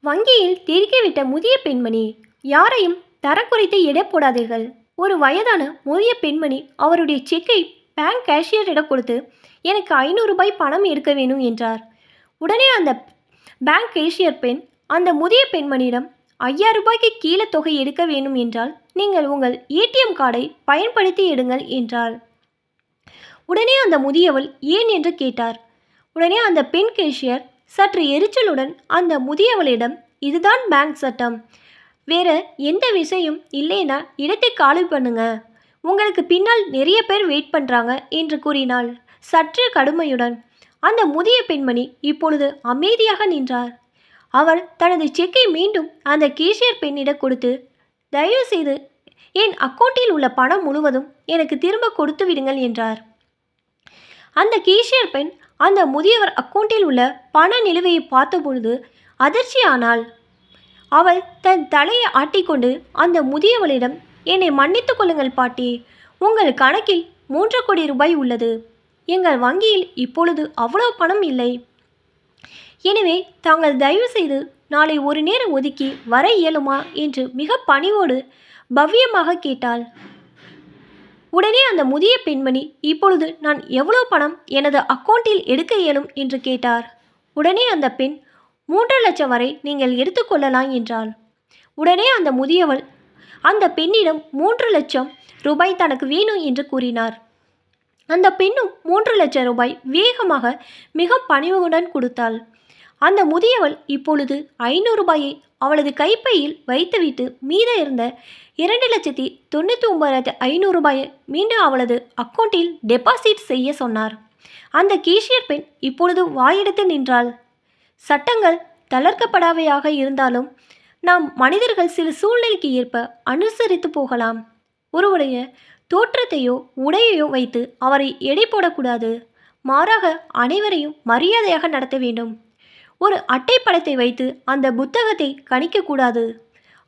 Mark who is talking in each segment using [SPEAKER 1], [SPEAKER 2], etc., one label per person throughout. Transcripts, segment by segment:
[SPEAKER 1] வங்கியில் திருக்கிவிட்ட முதிய பெண்மணி யாரையும் தரக்குறைத்து எடை போடாதீர்கள். ஒரு வயதான முதிய பெண்மணி அவருடைய செக்கை பேங்க் கேஷியரிடம் கொடுத்து எனக்கு ஐநூறு ரூபாய் பணம் எடுக்க வேணும் என்றார். உடனே அந்த பேங்க் கேஷியர் பெண் அந்த முதிய பெண்மணியிடம் ஐயாயிரம் ரூபாய்க்கு கீழே தொகை எடுக்க வேணும் என்றால் நீங்கள் உங்கள் ஏடிஎம் கார்டை பயன்படுத்தி எடுங்கள் என்றார். உடனே அந்த முதியவள் ஏன் என்று கேட்டார். உடனே அந்த பெண் கேஷியர் சற்று எரிச்சலுடன் அந்த முதியவளிடம் இதுதான் பேங்க் சட்டம். வேற எந்த விஷயம் இல்லைன்னா இடத்தை காலி பண்ணுங்க. உங்களுக்கு பின்னால் நிறைய பேர் வெயிட் பண்ணுறாங்க என்று கூறினாள். சற்று கடுமையுடன் அந்த முதிய பெண்மணி இப்பொழுது அமைதியாக நின்றார். அவர் தனது செக்கை மீண்டும் அந்த கேஷியர் பெண்ணிடம் கொடுத்து தயவு செய்து என் அக்கௌண்ட்டில் உள்ள பணம் முழுவதும் எனக்கு திரும்ப கொடுத்து விடுங்கள் என்றார். அந்த கேஷியர் பெண் அந்த முதியவர் அக்கௌண்ட்டில் உள்ள பண நிலுவையை பார்த்தபொழுது அதிர்ச்சியானாள். அவள் தன் தலையை ஆட்டிக்கொண்டு அந்த முதியவளிடம் என்னை மன்னித்து கொள்ளுங்கள் பாட்டி. உங்கள் கணக்கில் மூன்று கோடி ரூபாய் உள்ளது. எங்கள் வங்கியில் இப்பொழுது அவ்வளவு பணம் இல்லை. எனவே தாங்கள் தயவு செய்து நாளை ஒரு நேரம் ஒதுக்கி வர இயலுமா? என்று மிக பணிவோடு பவ்யமாக கேட்டாள். உடனே அந்த முதிய பெண்மணி இப்பொழுது நான் எவ்வளோ பணம் எனது அக்கௌண்ட்டில் எடுக்க இயலும்? என்று கேட்டார். உடனே அந்த பெண் மூன்று லட்சம் வரை நீங்கள் எடுத்துக்கொள்ளலாம் என்றாள். உடனே அந்த முதியவள் அந்த பெண்ணிடம் மூன்று லட்சம் ரூபாய் தனக்கு வேணும் என்று கூறினார். அந்த பெண்ணும் மூன்று லட்சம் ரூபாய் வேகமாக மிக பணிவுடன் கொடுத்தாள். அந்த முதியவள் இப்பொழுது ஐநூறு ரூபாயை அவளது கைப்பையில் வைத்துவிட்டு மீத இருந்த இரண்டு லட்சத்தி தொண்ணூற்றி ஒன்பதாயிரத்தி ஐநூறு ரூபாயை மீண்டும் அவளது அக்கௌண்ட்டில் டெபாசிட் செய்ய சொன்னார். அந்த கேஷியர் பெண் இப்பொழுது வாயெடுத்து நின்றாள். சட்டங்கள் தளர்க்கப்படாவையாக இருந்தாலும் நாம் மனிதர்கள் சில சூழ்நிலைக்கு ஏற்ப அனுசரித்து போகலாம். ஒருவருடைய தோற்றத்தையோ உடையையோ வைத்து அவரை எடை போடக்கூடாது. மாறாக அனைவரையும் மரியாதையாக நடத்த வேண்டும். ஒரு அட்டை படத்தை வைத்து அந்த புத்தகத்தை கணிக்கக்கூடாது.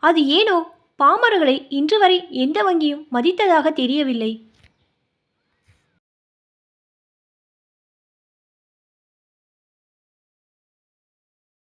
[SPEAKER 1] அது ஏனோ பாமரர்களை இன்று வரை எந்த வங்கியும் மதித்ததாக தெரியவில்லை.